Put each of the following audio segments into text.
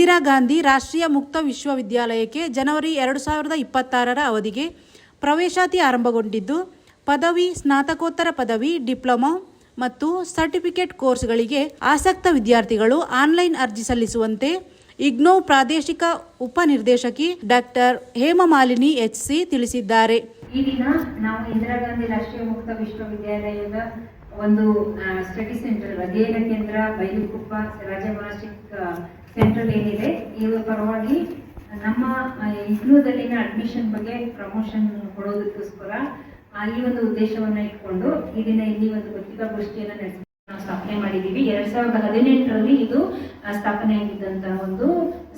ಇಂದಿರಾ ಗಾಂಧಿ ರಾಷ್ಟ್ರೀಯ ಮುಕ್ತ ವಿಶ್ವವಿದ್ಯಾಲಯಕ್ಕೆ ಜನವರಿ ಎರಡು ಸಾವಿರದ ಇಪ್ಪತ್ತಾರರ ಅವಧಿಗೆ ಪ್ರವೇಶಾತಿ ಆರಂಭಗೊಂಡಿದ್ದು, ಪದವಿ, ಸ್ನಾತಕೋತ್ತರ ಪದವಿ, ಡಿಪ್ಲೊಮಾ ಮತ್ತು ಸರ್ಟಿಫಿಕೇಟ್ ಕೋರ್ಸ್ಗಳಿಗೆ ಆಸಕ್ತ ವಿದ್ಯಾರ್ಥಿಗಳು ಆನ್ಲೈನ್ ಅರ್ಜಿ ಸಲ್ಲಿಸುವಂತೆ ಇಗ್ನೋ ಪ್ರಾದೇಶಿಕ ಉಪನಿರ್ದೇಶಕಿ ಡಾಕ್ಟರ್ ಹೇಮಮಾಲಿನಿ ಎಚ್ ಸಿ ತಿಳಿಸಿದ್ದಾರೆ. ಈ ದಿನ ನಾವು ಇಂದಿರಾ ಗಾಂಧಿ ರಾಷ್ಟ್ರೀಯ ಮುಕ್ತ ವಿಶ್ವವಿದ್ಯಾಲಯದ ಒಂದು ಸ್ಟಡಿ ಸೆಂಟರ್ ಅಧ್ಯಯನ ಕೇಂದ್ರ, ಬೈಲುಕುಪ್ಪ ರಾಜ ಸೆಂಟರ್ ಏನಿದೆ, ಇವರ ಪರವಾಗಿ ನಮ್ಮ ಇಗ್ಲೂದಲ್ಲಿನ ಅಡ್ಮಿಷನ್ ಬಗ್ಗೆ ಪ್ರಮೋಷನ್ ಕೊಡೋದಕ್ಕೋಸ್ಕರ ಈ ಒಂದು ಉದ್ದೇಶವನ್ನ ಇಟ್ಕೊಂಡು ಈ ದಿನ ಇಲ್ಲಿ ಒಂದು ಪತ್ರಿಕಾಗೋಷ್ಠಿಯನ್ನು ನಡೆಸಿ ನಾವು ಸ್ಥಾಪನೆ ಮಾಡಿದ್ದೀವಿ. ಎರಡ್ ಸಾವಿರದ ಹದಿನೆಂಟರಲ್ಲಿ ಇದು ಸ್ಥಾಪನೆ ಆಗಿದ್ದಂತಹ ಒಂದು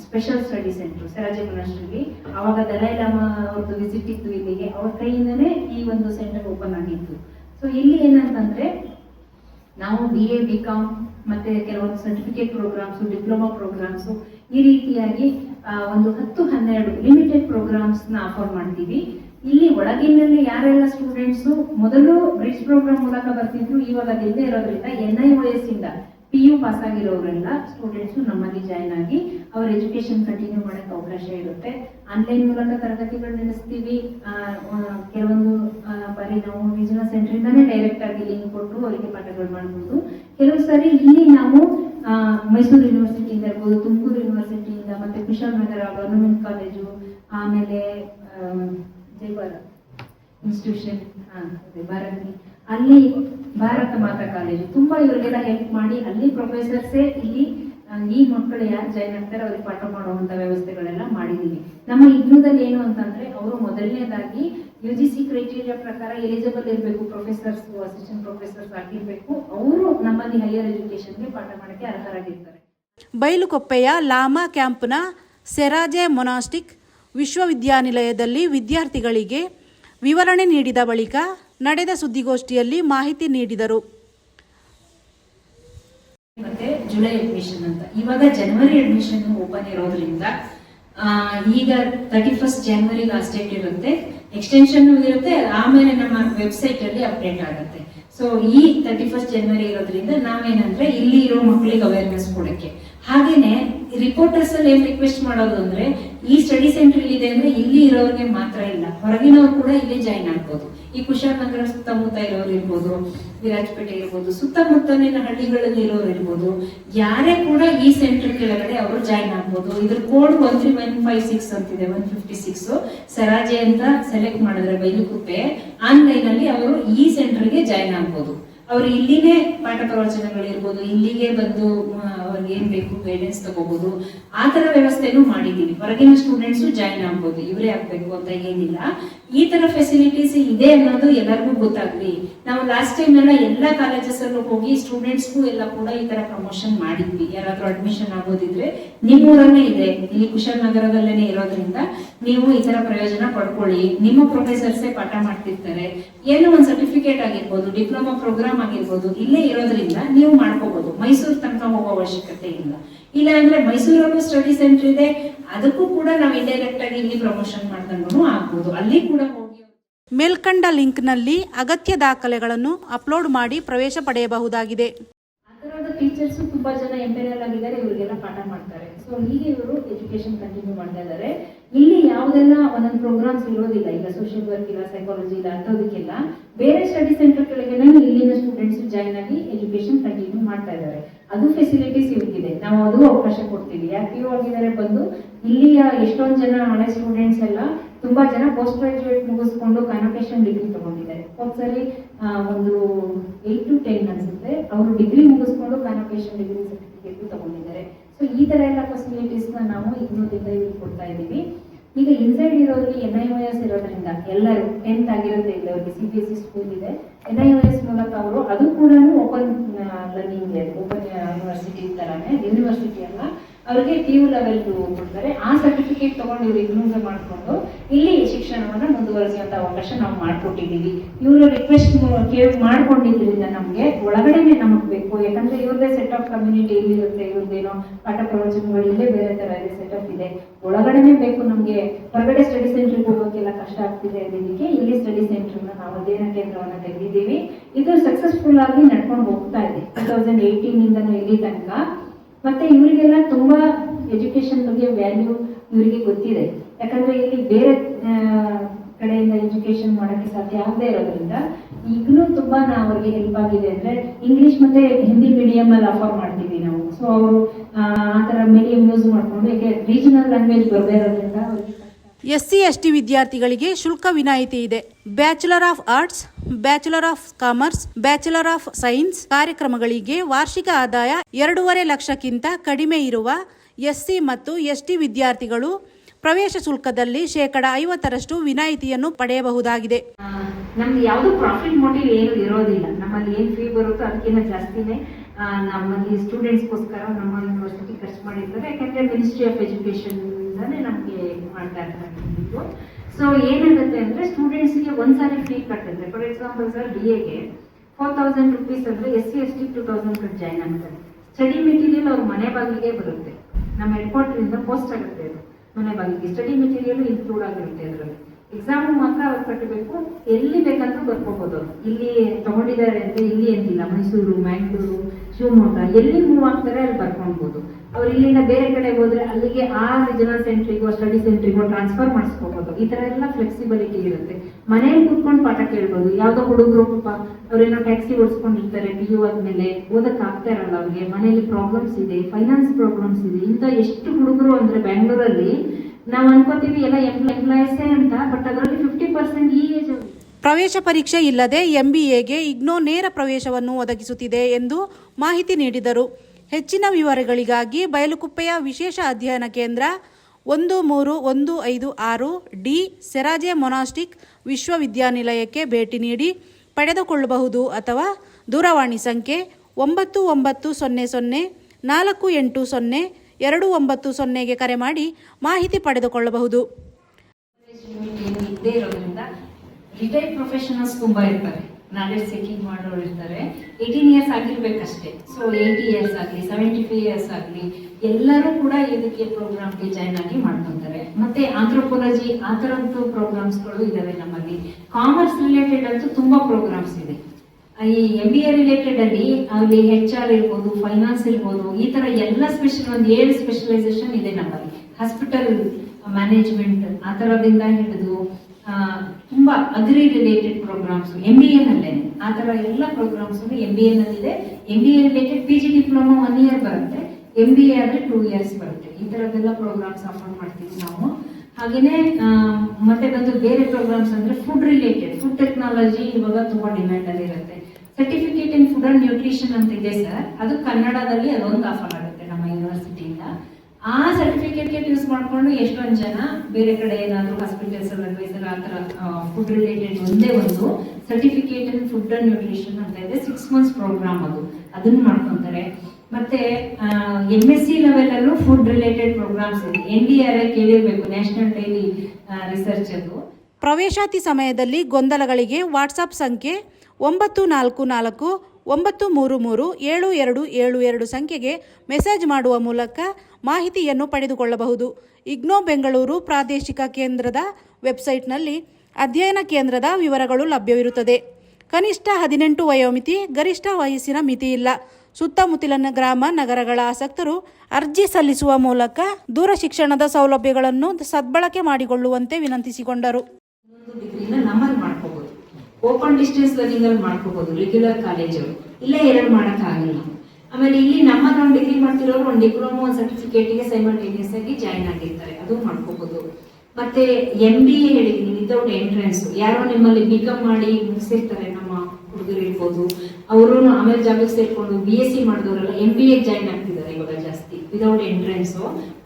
ಸ್ಪೆಷಲ್ ಸ್ಟಡಿ ಸೆಂಟರ್ ಸರಾಜ ಆವಾಗ ಅವಾಗ ದಲೈ ಲಾಮಾ ಅವ್ರದ್ದು ವಿಸಿಟ್ ಇತ್ತು ಇಲ್ಲಿಗೆ. ಅವ್ರ ಕೈಯಿಂದನೇ ಈ ಒಂದು ಸೆಂಟರ್ ಓಪನ್ ಆಗಿತ್ತು. ಸೊ ಇಲ್ಲಿ ಏನಂತಂದ್ರೆ ನಾವು ಬಿ ಎ ಬಿ ಕಾಮ್ ಮತ್ತೆ ಕೆಲವೊಂದು ಸರ್ಟಿಫಿಕೇಟ್ ಪ್ರೋಗ್ರಾಮ್ಸ್ ಡಿಪ್ಲೊಮಾ ಪ್ರೋಗ್ರಾಮ್ಸ್ ಈ ರೀತಿಯಾಗಿ ಒಂದು ಹತ್ತು ಹನ್ನೆರಡು ಲಿಮಿಟೆಡ್ ಪ್ರೋಗ್ರಾಮ್ಸ್ನ ಆಫರ್ ಮಾಡ್ತೀವಿ. ಇಲ್ಲಿ ಒಳಗಿನಲ್ಲಿ ಯಾರೆಲ್ಲ ಸ್ಟೂಡೆಂಟ್ಸ್ ಮೊದಲು ಬ್ರಿಡ್ಜ್ ಪ್ರೋಗ್ರಾಮ್ ಮೂಲಕ ಬರ್ತಿದ್ರು, ಇವಾಗ ಅದಿಲ್ಲದೆ ಇರೋದ್ರಿಂದ ಎನ್ ಐ ಎಸ್ ಇಂದ ಪಿ ಯು ಪಾಸ್ ಆಗಿರೋರೆಲ್ಲ ಸ್ಟೂಡೆಂಟ್ಸ್ ನಮ್ಮಲ್ಲಿ ಜಾಯ್ನ್ ಆಗಿ ಅವ್ರ ಎಜುಕೇಶನ್ ಕಂಟಿನ್ಯೂ ಮಾಡಕ್ಕೆ ಅವಕಾಶ ಇರುತ್ತೆ. ಆನ್ಲೈನ್ ಮೂಲಕ ತರಗತಿಗಳು ನಡೆಸ್ತೀವಿ. ಕೆಲವೊಂದು ಬಾರಿ ನಾವು ರೀಜನಲ್ ಸೆಂಟರ್ ಇಂದಾನೇ ಡೈರೆಕ್ಟ್ ಆಗಿ ಲಿಂಕ್ ಕೊಟ್ಟು ಅವರಿಗೆ ಪಾಠಗಳು ಮಾಡ್ಬೋದು. ಕೆಲವು ಸಾರಿ ಇಲ್ಲಿ ನಾವು ಮೈಸೂರು ಯೂನಿವರ್ಸಿಟಿಯಿಂದ ಇರ್ಬೋದು ತುಮಕೂರು ಯೂನಿವರ್ಸಿಟಿಯಿಂದ ಮತ್ತೆ ಕುಶಾಲನಗರ ಗವರ್ನಮೆಂಟ್ ಕಾಲೇಜು ಆಮೇಲೆ ಆಮ್, ಜೈವಾರ ಇನ್ಸ್ಟಿಟ್ಯೂಷನ್ ಭಾರತಿ. ಅಲ್ಲಿ ಭಾರತ ಮಾತಾ ಕಾಲೇಜು ತುಂಬಾ ಇವರಿಗೆಲ್ಲ ಹೆಲ್ಪ್ ಮಾಡಿ ಅಲ್ಲಿ ಪ್ರೊಫೆಸರ್ಸೇ ಇಲ್ಲಿ ಈ ಮಕ್ಕಳು ಯಾರು ಜಾಯ್ನ್ ಆಗ್ತಾರೆ ಅವ್ರಿಗೆ ಪಾಠ ಮಾಡುವಂತ ವ್ಯವಸ್ಥೆಗಳೆಲ್ಲ ಮಾಡಿದೀವಿ. ನಮ್ಮ ಇದ್ರದಲ್ಲಿ ಏನು ಅಂತಂದ್ರೆ ಅವರು ಮೊದಲನೇದಾಗಿ ಯು ಜಿ ಸಿ ಕ್ರೈಟೀರಿಯಾ ಪ್ರಕಾರ ಎಲಿಜಿಬಲ್ ಇರಬೇಕು ಪ್ರೊಫೆಸರ್ಸ್ ಅಸಿಸ್ಟೆಂಟ್ ಪ್ರೊಫೆಸರ್ಸ್ ಆಗಿರಬೇಕು ಅವರು ನಮ್ಮಲ್ಲಿ ಹೈಯರ್ ಎಜುಕೇಶನ್ಗೆ ಪಾಠ ಮಾಡಕ್ಕೆ ಅರ್ಹರಾಗಿರ್ತಾರೆ. ಬೈಲುಕೊಪ್ಪೆಯ ಲಾಮಾ ಕ್ಯಾಂಪ್ನ ಸೆರಾಜೆ ಮೊನಾಸ್ಟಿಕ್ ವಿಶ್ವವಿದ್ಯಾನಿಲಯದಲ್ಲಿ ವಿದ್ಯಾರ್ಥಿಗಳಿಗೆ ವಿವರಣೆ ನೀಡಿದ ಬಳಿಕ ನಡೆದ ಸುದ್ದಿಗೋಷ್ಠಿಯಲ್ಲಿ ಮಾಹಿತಿ ನೀಡಿದರು. ಮತ್ತೆ ಜುಲೈ ಅಡ್ಮಿಷನ್ ಅಂತ. ಇವಾಗ ಜನವರಿ ಅಡ್ಮಿಷನ್ ಓಪನ್ ಇರೋದ್ರಿಂದ ಈಗ ತರ್ಟಿ ಫಸ್ಟ್ ಜನವರಿ ಲಾಸ್ಟ್ ಡೇಟ್ ಇರುತ್ತೆ ಎಕ್ಸ್ಟೆನ್ಷನ್ ಇರುತ್ತೆ, ಆಮೇಲೆ ನಮ್ಮ ವೆಬ್ಸೈಟ್ ಅಲ್ಲಿ ಅಪ್ಡೇಟ್ ಆಗುತ್ತೆ. ಸೊ ಈ ತರ್ಟಿ ಫಸ್ಟ್ ಜನವರಿ ಇರೋದ್ರಿಂದ ನಾವೇನಂದ್ರೆ ಇಲ್ಲಿ ಇರೋ ಮಕ್ಕಳಿಗೆ ಅವೇರ್ನೆಸ್ ಕೊಡಕ್ಕೆ. ಹಾಗೇನೆ ರಿಪೋರ್ಟರ್ಸ್ ಅಲ್ಲಿ ಏನ್ ರಿಕ್ವೆಸ್ಟ್ ಮಾಡೋದು ಅಂದ್ರೆ ಈ ಸ್ಟಡಿ ಸೆಂಟರ್ ಇದೆ ಅಂದ್ರೆ ಇಲ್ಲಿ ಇರೋರಿಗೆ ಮಾತ್ರ ಇಲ್ಲ. ಹೊರಗಿನವ್ರು ಕೂಡ ಇಲ್ಲಿ ಜಾಯಿನ್ ಆಗ್ಬೋದು. ಈ ಕುಶಾಲನಗರ ಸುತ್ತಮುತ್ತ ಇರೋರು ಇರ್ಬೋದು, ವಿರಾಜಪೇಟೆ ಇರ್ಬೋದು ಸುತ್ತಮುತ್ತಲಿನ ಹಳ್ಳಿಗಳಲ್ಲಿ ಇರೋರು ಇರ್ಬೋದು, ಯಾರೇ ಕೂಡ ಈ ಸೆಂಟರ್ ಕೆಳಗಡೆ ಅವರು ಜಾಯಿನ್ ಆಗ್ಬೋದು. ಇದ್ರ code one three one five six ಅಂತಿದೆ ಒನ್ ಫಿಫ್ಟಿ ಸಿಕ್ಸ್ ಸರಾಜೆ ಅಂತ ಸೆಲೆಕ್ಟ್ ಮಾಡಿದ್ರೆ ಬೈಲುಕುಪ್ಪೆ ಆನ್ಲೈನ್ ಅಲ್ಲಿ ಅವರು ಈ ಸೆಂಟರ್ಗೆ ಜಾಯಿನ್ ಆಗ್ಬೋದು. ಅವ್ರು ಇಲ್ಲಿನೇ ಪಾಠ ಪ್ರವಚನಗಳಿರ್ಬೋದು ಇಲ್ಲಿಗೆ ಬಂದು ಅವ್ರಿಗೆ ಏನ್ ಬೇಕು ಗೈಡೆನ್ಸ್ ತಗೋಬಹುದು ಆ ತರ ವ್ಯವಸ್ಥೆನೂ ಮಾಡಿದೀವಿ ಹೊರಗಿನ ಸ್ಟೂಡೆಂಟ್ಸ್ ಜಾಯಿನ್ ಆಗ್ಬೋದು. ಇವರೇ ಆಗ್ಬೇಕು ಅಂತ ಏನಿಲ್ಲ. ಈ ತರ ಫೆಸಿಲಿಟೀಸ್ ಇದೆ ಅನ್ನೋದು ಎಲ್ಲರಿಗೂ ಗೊತ್ತಾಗ್ಲಿ. ನಾವು ಲಾಸ್ಟ್ ಟೈಮ್ ಎಲ್ಲ ಎಲ್ಲಾ ಕಾಲೇಜಸ್ ಅಲ್ಲೂ ಹೋಗಿ ಸ್ಟೂಡೆಂಟ್ಸ್ಗೂ ಎಲ್ಲ ಕೂಡ ಈ ತರ ಪ್ರಮೋಷನ್ ಮಾಡಿದ್ವಿ. ಯಾರಾದ್ರೂ ಅಡ್ಮಿಷನ್ ಆಗೋದಿದ್ರೆ ನಿಮ್ಮೂರಲ್ಲೇ ಇದೆ. ಇಲ್ಲಿ ಕುಶಾಲನಗರದಲ್ಲೇನೆ ಇರೋದ್ರಿಂದ ನೀವು ಈ ತರ ಪ್ರಯೋಜನ ಪಡ್ಕೊಳ್ಳಿ. ನಿಮ್ಮ ಪ್ರೊಫೆಸರ್ಸೇ ಪಾಠ ಮಾಡ್ತಿರ್ತಾರೆ. ಏನೋ ಒಂದು ಸರ್ಟಿಫಿಕೇಟ್ ಆಗಿರ್ಬೋದು ಡಿಪ್ಲೊಮಾ ಪ್ರೋಗ್ರಾಮ್ ಆಗಿರ್ಬೋದು ಇಲ್ಲೇ ಇರೋದ್ರಿಂದ ನೀವು ಮಾಡ್ಕೋಬಹುದು ಮೈಸೂರು ತನಕ ಹೋಗೋ ಅವಶ್ಯಕತೆ ಇಲ್ಲ. ಇಲ್ಲ ಅಂದ್ರೆ ಮೈಸೂರಲ್ಲೂ ಸ್ಟಡಿ ಸೆಂಟರ್ ಇದೆ. ಅದಕ್ಕೂ ಕೂಡ ನಾವು ಇಂಡೈರೆಕ್ಟ್ ಆಗಿ ಇಲ್ಲಿ ಪ್ರಮೋಷನ್ ಮಾಡ್ಕೊಂಡು ಆಗ್ಬೋದು. ಅಲ್ಲಿ ಕೂಡ ಹೋಗಿ ಮೇಲ್ಕಂಡ ಲಿಂಕ್ನಲ್ಲಿ ಅಗತ್ಯ ದಾಖಲೆಗಳನ್ನು ಅಪ್ಲೋಡ್ ಮಾಡಿ ಪ್ರವೇಶ ಪಡೆಯಬಹುದಾಗಿದೆ. ಆ ತರದ ಟೀಚರ್ಸ್ ತುಂಬಾ ಜನ ಎಂಪೈರಲ್ ಆಗಿದ್ದಾರೆ ಇವರಿಗೆಲ್ಲ ಪಾಠ ಮಾಡ್ತಾರೆ. ಸೊ ಹೀಗೆ ಇವರು ಎಜುಕೇಶನ್ ಕಂಟಿನ್ಯೂ ಮಾಡ್ತಾ ಇದ್ದಾರೆ. ಇಲ್ಲಿ ಯಾವುದೆಲ್ಲ ಒಂದೊಂದು ಪ್ರೋಗ್ರಾಮ್ಸ್ ಇರೋದಿಲ್ಲ, ಈಗ ಸೋಷಿಯಲ್ ವರ್ಕ್ ಇಲ್ಲ ಸೈಕಾಲಜಿ ಇಲ್ಲ ಅಂಥದಕ್ಕೆಲ್ಲ, ಬೇರೆ ಸ್ಟಡಿ ಸೆಂಟರ್ ಕೆಳಗೆ ಇಲ್ಲಿನ ಸ್ಟೂಡೆಂಟ್ಸ್ ಜಾಯ್ನ್ ಆಗಿ ಎಜುಕೇಶನ್ ಕಂಟಿನ್ಯೂ ಮಾಡ್ತಾ ಇದ್ದಾರೆ. ಅದು ಫೆಸಿಲಿಟೀಸ್ ಇವ್ರಿಗಿದೆ. ನಾವು ಅದು ಅವಕಾಶ ಕೊಡ್ತೀವಿ. ಇವ್ರು ಆಗಿದ್ದಾರೆ ಬಂದು, ಇಲ್ಲಿಯ ಎಷ್ಟೊಂದು ಜನ ಹಳೆ ಸ್ಟೂಡೆಂಟ್ಸ್ ಎಲ್ಲ ತುಂಬಾ ಜನ ಪೋಸ್ಟ್ ಗ್ರಾಜುಯೇಟ್ ಮುಗಿಸ್ಕೊಂಡು ಕಾನ್ವೊಕೇಶನ್ ಡಿಗ್ರಿ ತಗೊಂಡಿದ್ದಾರೆ. ಒಂದ್ಸರಿ ಒಂದು ಏಟ್ ಟು ಟೆನ್ ಅನ್ಸುತ್ತೆ. ಅವರು ಡಿಗ್ರಿ ಮುಗಿಸ್ಕೊಂಡು ಕಾನ್ವೊಕೇಶನ್ ಡಿಗ್ರಿ ಸರ್ಟಿಫಿಕೇಟ್ ತಗೊಂಡಿದ್ದಾರೆ. ಸೊ ಈ ತರ ಎಲ್ಲ ಫೆಸಿಲಿಟೀಸ್ನ ನಾವು ಇನ್ನೂರಿಂದ ಇವ್ರಿಗೆ ಕೊಡ್ತಾ ಇದ್ದೀವಿ. ಈಗ ಇನ್ಸೈಡ್ ಇರೋರಿಗೆ ಎನ್ ಐ ಎಸ್ ಇರೋದ್ರಿಂದ ಎಲ್ಲರೂ ಟೆಂತ್ ಆಗಿರುತ್ತೆ ಇಲ್ಲ ಅವ್ರಿಗೆ C B S C school ಇದೆ. ಎನ್ ಐ ಎಸ್ ಮೂಲಕ ಅವರು ಅದು ಕೂಡ ಓಪನ್ ಲರ್ನಿಂಗ್ ಓಪನ್ ಯೂನಿವರ್ಸಿಟಿ ತರಾನೇ ಯೂನಿವರ್ಸಿಟಿ ಅಲ್ಲ. ಅವ್ರಿಗೆ ಟಿ ಯು ಲೆವೆಲ್ ಕೊಡ್ತಾರೆ. ಆ ಸರ್ಟಿಫಿಕೇಟ್ ತಗೊಂಡು ಇವ್ರು ಇಗ್ನೂಸ್ ಮಾಡ್ಕೊಂಡು ಶಿಕ್ಷಣವನ್ನ ಮುಂದುವರಿಸುವಂತ ಅವಕಾಶ ನಾವು ಮಾಡಿಕೊಟ್ಟಿದ್ದೀವಿ. ಇವರು ರಿಕ್ವೆಸ್ಟ್ ಕೇಳಿ ಮಾಡ್ಕೊಂಡಿದ್ರಿಂದ ನಮಗೆ ಒಳಗಡೆನೆ ನಮಗೆ ಬೇಕು. ಯಾಕಂದ್ರೆ ಇವ್ರದೇ ಸೆಟ್ ಆಫ್ ಕಮ್ಯುನಿಟಿ ಇಲ್ಲಿ ಇರುತ್ತೆ ಇವ್ರದ್ದೇನೋ ಪಾಠ ಪ್ರವಚನಗಳು ಇಲ್ಲೇ ಬೇರೆ ತರ ಇದೆ ಸೆಟಪ್ ಇದೆ. ಒಳಗಡೆನೆ ಬೇಕು ನಮಗೆ. ಹೊರಗಡೆ ಸ್ಟಡಿ ಸೆಂಟರ್ಗೆ ಹೋಗೋಕ್ಕೆಲ್ಲ ಕಷ್ಟ ಆಗ್ತಿದೆ ಅನ್ನೋದಕ್ಕೆ ಇಲ್ಲಿ ಸ್ಟಡಿ ಸೆಂಟರ್ ನಾವು ಅಧ್ಯಯನ ಕೇಂದ್ರವನ್ನು ತೆಗೆದಿದ್ದೀವಿ. ಇದು ಸಕ್ಸಸ್ಫುಲ್ ಆಗಿ ನಡ್ಕೊಂಡು ಹೋಗ್ತಾ ಇದೆ. ಟೂ ತೌಸಂಡ್ ಏಯ್ಟೀನ್ ಇಲ್ಲಿ ತನಕ. ಮತ್ತೆ ಇವರಿಗೆಲ್ಲ ತುಂಬಾ ಎಜುಕೇಶನ್ ಬಗ್ಗೆ ವ್ಯಾಲ್ಯೂ ಇವರಿಗೆ ಗೊತ್ತಿದೆ. ಯಾಕಂದ್ರೆ ಇಲ್ಲಿ ಬೇರೆ ಕಡೆಯಿಂದ ಎಜುಕೇಶನ್ ಮಾಡೋಕ್ಕೆ ಸಾಧ್ಯ ಆಗದೆ ಇರೋದ್ರಿಂದ ಈಗಲೂ ತುಂಬಾ ನಾವು ಅವ್ರಿಗೆ ಹೆಲ್ಪ್ ಆಗಿದೆ ಅಂದ್ರೆ ಇಂಗ್ಲಿಷ್ ಮತ್ತೆ ಹಿಂದಿ ಮೀಡಿಯಂ ಅಲ್ಲಿ ಆಫರ್ ಮಾಡ್ತೀವಿ ನಾವು ಸೊ ಅವರು, ಆ ಮೀಡಿಯಂ ಯೂಸ್ ಮಾಡ್ಕೊಂಡು ಯಾಕೆ ರೀಜನಲ್ ಲ್ಯಾಂಗ್ವೇಜ್ ಬರದೇ ಇರೋದ್ರಿಂದ ಕಷ್ಟ. ಎಸ್ಸಿ ಎಸ್ಟಿ ವಿದ್ಯಾರ್ಥಿಗಳಿಗೆ ಶುಲ್ಕ ವಿನಾಯಿತಿ ಇದೆ bachelor of arts bachelor of commerce bachelor of science ಕಾರ್ಯಕ್ರಮಗಳಿಗೆ ವಾರ್ಷಿಕ ಆದಾಯ ಎರಡೂವರೆ ಲಕ್ಷಕ್ಕಿಂತ ಕಡಿಮೆ ಇರುವ ಎಸ್ಸಿ ಮತ್ತು ಎಸ್ಟಿ ವಿದ್ಯಾರ್ಥಿಗಳು ಪ್ರವೇಶ ಶುಲ್ಕದಲ್ಲಿ ಶೇಕಡ ಐವತ್ತರಷ್ಟು ವಿನಾಯಿತಿಯನ್ನು ಪಡೆಯಬಹುದಾಗಿದೆ. ನಮ್ಗೆ ಯಾವುದು ಪ್ರಾಫಿಟ್ ಮೋಟಿವ್ ಏನು ಇರೋದಿಲ್ಲ. ನಮ್ಮಲ್ಲಿ ಏನು ಫೀ ಬರುತ್ತೋ ಅದಕ್ಕಿಂತ ಜಾಸ್ತಿನೇ ನಮ್ಮಲ್ಲಿ ಸ್ಟೂಡೆಂಟ್ಸ್ಗೋಸ್ಕರ ನಮ್ಮ ಯೂನಿವರ್ಸಿಟಿ ಖರ್ಚು ಮಾಡಿರ್ತಾರೆ. ಯಾಕಂದ್ರೆ ಮಿನಿಸ್ಟ್ರಿ ಆಫ್ ಎಜುಕೇಶನ್ ನಮಗೆ ಮಾಡ್ತಾ ಇರ್ತಾರೆ ಸೊ ಏನಾಗುತ್ತೆ ಅಂದ್ರೆ ಸ್ಟೂಡೆಂಟ್ಸ್ಗೆ ಒಂದ್ಸಾರಿ ಫೀ ಕಟ್ಟಿದ್ರೆ ಫಾರ್ ಎಕ್ಸಾಂಪಲ್ ಸರ್ ಬಿ ಎಗೆ ಫೋರ್ ತೌಸಂಡ್ ರುಪೀಸ್ ಅಂದ್ರೆ S C S T two thousand cut join ಆಗ್ತಾರೆ ಸ್ಟಡಿ ಮೆಟೀರಿಯಲ್ ಅವ್ರ ಮನೆ ಬಾಗಿಲಿಗೆ ಬರುತ್ತೆ. ನಮ್ಮ ಹೆಡ್ ಇಂದ ಪೋಸ್ಟ್ ಆಗುತ್ತೆ ಅದು. ಮನೆ ಬಾಗಿಲಿಗೆ ಸ್ಟಡಿ ಮೆಟೀರಿಯಲ್ ಇನ್ಕ್ಲೂಡ್ ಆಗಿರುತ್ತೆ ಅದರಲ್ಲಿ. ಎಕ್ಸಾಮ್ ಮಾತ್ರ ಅವ್ರು ಕಟ್ಟಬೇಕು ಎಲ್ಲಿ ಬೇಕಾದರೂ ಬರ್ಕೋಬಹುದು ಅವ್ರು. ಇಲ್ಲಿ ತಗೊಂಡಿದ್ದಾರೆ ಅಂತ ಇಲ್ಲಿ ಅಂತಿಲ್ಲ. ಮೈಸೂರು ಮ್ಯಾಂಗ್ಳೂರು ಶಿವಮೊಗ್ಗ, ಎಲ್ಲಿ ಮೂವ್ ಆಗ್ತಾರೆ ಅಲ್ಲಿ ಬರ್ಕೊಳ್ಬಹುದು ಅವ್ರು ಇಲ್ಲಿಂದ ಬೇರೆ ಕಡೆ ಹೋದ್ರೆ ಅಲ್ಲಿಗೆ ಆ ರೀಜನಲ್ ಸೆಂಟ್ರಿಗೋ ಸ್ಟಡಿ ಸೆಂಟ್ರಿಗೋ ಟ್ರಾನ್ಸ್ಫರ್ ಮಾಡಿಸ್ಕೋಬಹುದು ಈ ತರ ಎಲ್ಲ ಫ್ಲೆಕ್ಸಿಬಿಲಿಟಿ ಇರುತ್ತೆ. ಮನೇಲಿ ಕೂತ್ಕೊಂಡು ಪಾಠ ಕೇಳ್ಬೋದು. ಯಾವ್ದೋ ಹುಡುಗರು ಪಾಪ ಅವ್ರೇನೋ ಟ್ಯಾಕ್ಸಿ ಓಡಿಸ್ಕೊಂಡಿರ್ತಾರೆ ಪಿ ಯು ಆದ್ಮೇಲೆ ಓದಕ್ ಆಗ್ತಾ ಇರಲ್ಲ ಅವ್ರಿಗೆ. ಮನೇಲಿ ಪ್ರಾಬ್ಲಮ್ಸ್ ಇದೆ ಫೈನಾನ್ಸ್ ಪ್ರಾಬ್ಲಮ್ಸ್ ಇದೆ. ಇಂಥ ಎಷ್ಟು ಹುಡುಗರು ಅಂದ್ರೆ ಬ್ಯಾಂಗ್ಳೂರಲ್ಲಿ ನಾವು ಅನ್ಕೋತೀವಿ ಎಲ್ಲ ಎಂಪ್ಲಾಯ್ಸೇ ಅಂತ ಬಟ್ ಅದರಲ್ಲಿ ಫಿಫ್ಟಿ ಪರ್ಸೆಂಟ್ ಈ ಏಜ್ ಪ್ರವೇಶ ಪರೀಕ್ಷೆ ಇಲ್ಲದೆ ಎಂಬಿಎಗೆ ಇಗ್ನೋ ನೇರ ಪ್ರವೇಶವನ್ನು ಒದಗಿಸುತ್ತಿದೆ ಎಂದು ಮಾಹಿತಿ ನೀಡಿದರು. ಹೆಚ್ಚಿನ ವಿವರಗಳಿಗಾಗಿ ಬಯಲುಕುಪ್ಪೆಯ ವಿಶೇಷ ಅಧ್ಯಯನ ಕೇಂದ್ರ ಒಂದು ಮೂರು ಒಂದು ಐದು ಆರು ಡಿ ಸೆರಾಜೆ ಮೊನಾಸ್ಟಿಕ್ ವಿಶ್ವವಿದ್ಯಾನಿಲಯಕ್ಕೆ ಭೇಟಿ ನೀಡಿ ಪಡೆದುಕೊಳ್ಳಬಹುದು ಅಥವಾ ದೂರವಾಣಿ ಸಂಖ್ಯೆ ಒಂಬತ್ತು ಒಂಬತ್ತು ಸೊನ್ನೆ ಸೊನ್ನೆ ನಾಲ್ಕು ಎಂಟು ಸೊನ್ನೆ ಎರಡು ಒಂಬತ್ತು ಸೊನ್ನೆಗೆ ಕರೆ ಮಾಡಿ ಮಾಹಿತಿ ಪಡೆದುಕೊಳ್ಳಬಹುದು. ಇದ್ದೇ ಇರೋದ್ರಿಂದ ಪ್ರೊಫೆಷನಲ್ಸ್ ತುಂಬ ಇರ್ತಾರೆ. ನಾಲೆಡ್ಜ್ ಸೆಕಿಂಗ್ ಮಾಡೋರು ಇರ್ತಾರೆ. ಏಯ್ಟೀನ್ ಇಯರ್ಸ್ ಆಗಿರ್ಬೇಕಷ್ಟೇ. ಸೊ ಏಯ್ಟಿ ಇಯರ್ಸ್ ಆಗಲಿ ಸೆವೆಂಟಿ ಫೈವ್ ಇಯರ್ಸ್ ಆಗಲಿ, ಎಲ್ಲರೂ ಕೂಡ ಇದಕ್ಕೆ ಪ್ರೋಗ್ರಾಮ್ಗೆ ಜಾಯ್ನ್ ಆಗಿ ಮಾಡ್ಕೊತಾರೆ. ಮತ್ತೆ ಆಂಥ್ರೋಪಾಲಜಿ ಆ ಥರದ್ದು ಪ್ರೋಗ್ರಾಮ್ಸ್ಗಳು ಇದ್ದಾವೆ ನಮ್ಮಲ್ಲಿ. ಕಾಮರ್ಸ್ ರಿಲೇಟೆಡ್ ಅಂತೂ ತುಂಬಾ ಪ್ರೋಗ್ರಾಮ್ಸ್ ಇದೆ. ಈ ಎಂ ಬಿ ಎ ರಿಲೇಟೆಡ್ ಅಲ್ಲಿ ಅಲ್ಲಿ ಹೆಚ್ ಆರ್ ಇರ್ಬೋದು ಫೈನಾನ್ಸ್ ಇರ್ಬೋದು, ಈ ತರ ಎಲ್ಲ ಸ್ಪೆಷಲ್ ಒಂದು ಏಳು ಸ್ಪೆಷಲೈಸೇಷನ್ ಇದೆ ನಮ್ಮಲ್ಲಿ. ಹಾಸ್ಪಿಟಲ್ ಮ್ಯಾನೇಜ್ಮೆಂಟ್ ಆ ಥರದಿಂದ ಹಿಡಿದು ತುಂಬಾ agri related programmes M B ಎನಲ್ಲೇ ಆ ಥರ ಎಲ್ಲ programmes M B ಎನಲ್ಲಿದೆ M B A related P G diploma one year ಬರುತ್ತೆ. ಎಂ ಬಿ ಎ ಆದ್ರೆ ಟೂ ಇಯರ್ಸ್ ಬರುತ್ತೆ. ಈ ಥರದ್ದೆಲ್ಲ ಪ್ರೋಗ್ರಾಮ್ಸ್ ಆಫರ್ ಮಾಡ್ತೀವಿ ನಾವು. ಹಾಗೆಯೇ ಮತ್ತೆ ಬಂದು ಬೇರೆ ಪ್ರೋಗ್ರಾಮ್ಸ್ ಅಂದ್ರೆ ಫುಡ್ ರಿಲೇಟೆಡ್ ಫುಡ್ ಟೆಕ್ನಾಲಜಿ ಇವಾಗ ತುಂಬಾ ಡಿಮ್ಯಾಂಡ್ ಅಲ್ಲಿ ಇರುತ್ತೆ certificate in food and nutrition ಅಂತ ಇದೆ ಸರ್ ಅದು ಕನ್ನಡದಲ್ಲಿ ಅದೊಂದು ಆಫರ್ ಆಗುತ್ತೆ. ಆ ಸರ್ಟಿಫಿಕೇಟ್ ಯೂಸ್ ಮಾಡ್ಕೊಂಡು ಎಷ್ಟೊಂದು ಜನ ಬೇರೆ ಕಡೆ ಏನಾದರೂ ಹಾಸ್ಪಿಟಲ್ಸ್ ಅಡ್ವೈಸರ್ ಆ ಥರ ಫುಡ್ ರಿಲೇಟೆಡ್ ಒಂದೇ ಒಂದು certificate in food and nutrition ಅಂತ ಇದೆ. ಸಿಕ್ಸ್ ಮಂತ್ಸ್ ಪ್ರೋಗ್ರಾಮ್ ಅದು. ಅದನ್ನ ಮಾಡ್ಕೊಂತಾರೆ. ಮತ್ತೆ ಎಂ ಎಸ್ ಸಿ ಲೆವೆಲ್ ಅಲ್ಲೂ ಫುಡ್ ರಿಲೇಟೆಡ್ ಪ್ರೋಗ್ರಾಮ್ಸ್ ಇದೆ. ಎನ್ ಡಿ ಆರ್ ಐ ಕೇಳಿರ್ಬೇಕು ನ್ಯಾಷನಲ್ ಡೈಲಿ ರಿಸರ್ಚ್ ಅದು. ಪ್ರವೇಶಾತಿ ಸಮಯದಲ್ಲಿ ಗೊಂದಲಗಳಿಗೆ ವಾಟ್ಸಪ್ ಸಂಖ್ಯೆ ಒಂಬತ್ತು ನಾಲ್ಕು ನಾಲ್ಕು ಒಂಬತ್ತು ಮೂರು ಮೂರು ಏಳು ಎರಡು ಏಳು ಎರಡು ಸಂಖ್ಯೆಗೆ ಮೆಸೇಜ್ ಮಾಡುವ ಮೂಲಕ ಮಾಹಿತಿಯನ್ನು ಪಡೆದುಕೊಳ್ಳಬಹುದು. ಇಗ್ನೋ ಬೆಂಗಳೂರು ಪ್ರಾದೇಶಿಕ ಕೇಂದ್ರದ ವೆಬ್ಸೈಟ್ನಲ್ಲಿ ಅಧ್ಯಯನ ಕೇಂದ್ರದ ವಿವರಗಳು ಲಭ್ಯವಿರುತ್ತದೆ. ಕನಿಷ್ಠ ಹದಿನೆಂಟು ವಯೋಮಿತಿ, ಗರಿಷ್ಠ ವಯಸ್ಸಿನ ಮಿತಿ ಇಲ್ಲ. ಸುತ್ತಮುತ್ತಲಿನ ಗ್ರಾಮ ನಗರಗಳ ಆಸಕ್ತರು ಅರ್ಜಿ ಸಲ್ಲಿಸುವ ಮೂಲಕ ದೂರ ಶಿಕ್ಷಣದ ಸೌಲಭ್ಯಗಳನ್ನು ಸದ್ಬಳಕೆ ಮಾಡಿಕೊಳ್ಳುವಂತೆ ವಿನಂತಿಸಿಕೊಂಡರು ಇನ್ನೊಂದು ಡಿಗ್ರಿನ ನಮ್ಮಲ್ಲಿ ಮಾಡ್ಕೋಬಹುದು ಓಪನ್ ಡಿಸ್ಟೆನ್ಸ್ ಲರ್ನಿಂಗ್ ಅಲ್ಲಿ ಮಾಡ್ಕೋಬಹುದು ರೆಗ್ಯುಲರ್ ಕಾಲೇಜು ಇಲ್ಲೇ ಎರಡು ಮಾಡಕ್ ಆಗಲ್ಲ ಆಮೇಲೆ ಇಲ್ಲಿ ನಮ್ಮ ನಾವು ಡಿಗ್ರಿ ಮಾಡ್ತಿರೋರು ಒಂದು ಡಿಪ್ಲೊಮಾ ಒಂದು ಸರ್ಟಿಫಿಕೇಟ್ಗೆ ಸೈಮಲ್ಟೇನಿಯಸ್ ಆಗಿ ಜಾಯಿನ್ ಆಗಿರ್ತಾರೆ. ಅದು ಮಾಡ್ಕೋಬಹುದು ಮತ್ತೆ ಎಂ ಬಿ ಎ ಹೇಳಿದೀನಿ ವಿತೌಟ್ ಎಂಟ್ರೆನ್ಸ್ ಯಾರೋ ನಿಮ್ಮಲ್ಲಿ ಬಿ ಕಾಮ್ ಮಾಡಿ ಮುಗಿಸಿರ್ತಾರೆ ನಮ್ಮ ಹುಡುಗರು ಇರ್ಬೋದು. ಅವರು ಆಮೇಲೆ ಜಾಬ್ ಸೇರ್ಕೊಂಡು ಬಿ ಎಸ್ ಸಿ ಮಾಡಿದವರೆಲ್ಲ ಎಂ ಬಿ ಎ ಜಾಯಿನ್ ಆಗ್ತಿದ್ದಾರೆ ಇವಾಗ ಜಾಸ್ತಿ. ವಿತೌಟ್ ಎಂಟ್ರೆನ್ಸ್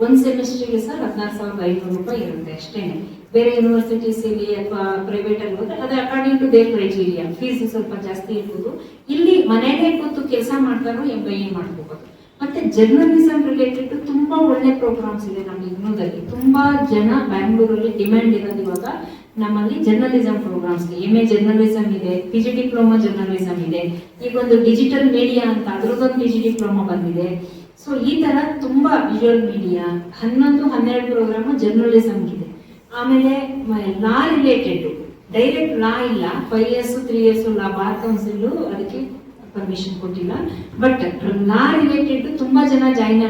ಒಂದು ಸೆಮಿಸ್ಟರ್ಗೆ ಸರ್ ಹದಿನಾರು ಸಾವಿರದ ಐನೂರು ರೂಪಾಯಿ ಇರುತ್ತೆ ಅಷ್ಟೇನೆ. ಬೇರೆ ಯೂನಿವರ್ಸಿಟೀಸ್ ಇಲ್ಲಿ ಅಥವಾ ಪ್ರೈವೇಟ್ ಅಲ್ಲಿ ಹೋದ್ರೆ ಅದು according to their criteria fees ಸ್ವಲ್ಪ ಜಾಸ್ತಿ ಇರ್ಬೋದು. ಇಲ್ಲಿ ಮನೆಯಲ್ಲೇ ಕೂತು ಕೆಲಸ ಮಾಡ್ತಾರೋ ಎಂಪ್ಲಾಯಿ ಮಾಡ್ಕೋಬಹುದು ಮತ್ತೆ ಜರ್ನಲಿಸಂ ರಿಲೇಟೆಡ್ ತುಂಬಾ ಒಳ್ಳೆ ಪ್ರೋಗ್ರಾಮ್ಸ್ ಇದೆ ನಮ್ಮ ಇಗ್ನೋದಲ್ಲಿ ತುಂಬಾ ಜನ ಬ್ಯಾಂಗ್ಳೂರಲ್ಲಿ ಡಿಮ್ಯಾಂಡ್ ಇರೋದು ಇವಾಗ ನಮ್ಮಲ್ಲಿ journalism programmes M A journalism ಇದೆ ಪಿ ಜಿ ಡಿಪ್ಲೊಮಾ ಜರ್ನಲಿಸಂ ಇದೆ. ಈಗ ಒಂದು ಡಿಜಿಟಲ್ ಮೀಡಿಯಾ ಅಂತ ಅದ್ರದ್ದೊಂದು ಪಿ ಜಿ ಡಿಪ್ಲೊಮಾ ಬಂದಿದೆ. ಸೊ ಈ ತರ ತುಂಬಾ ವಿಜುವಲ್ ಮೀಡಿಯಾ ಹನ್ನೊಂದು, ಹನ್ನೆರಡು ಪ್ರೋಗ್ರಾಮ್ ಜರ್ನಲಿಸಂ ಇದೆ ಆಮೇಲೆ ಲಾ ರಿಲೇಟೆಡ್ ಡೈರೆಕ್ಟ್ ಲಾ ಇಲ್ಲ. Five years three years law bar council ಅದಕ್ಕೆ ಪರ್ಮಿಷನ್ ಕೊಟ್ಟಿಲ್ಲ. ಬಟ್ ಲಾ ರಿಲೇಟೆಡ್ ತುಂಬಾ ಜನ ಜಾಯಿನ್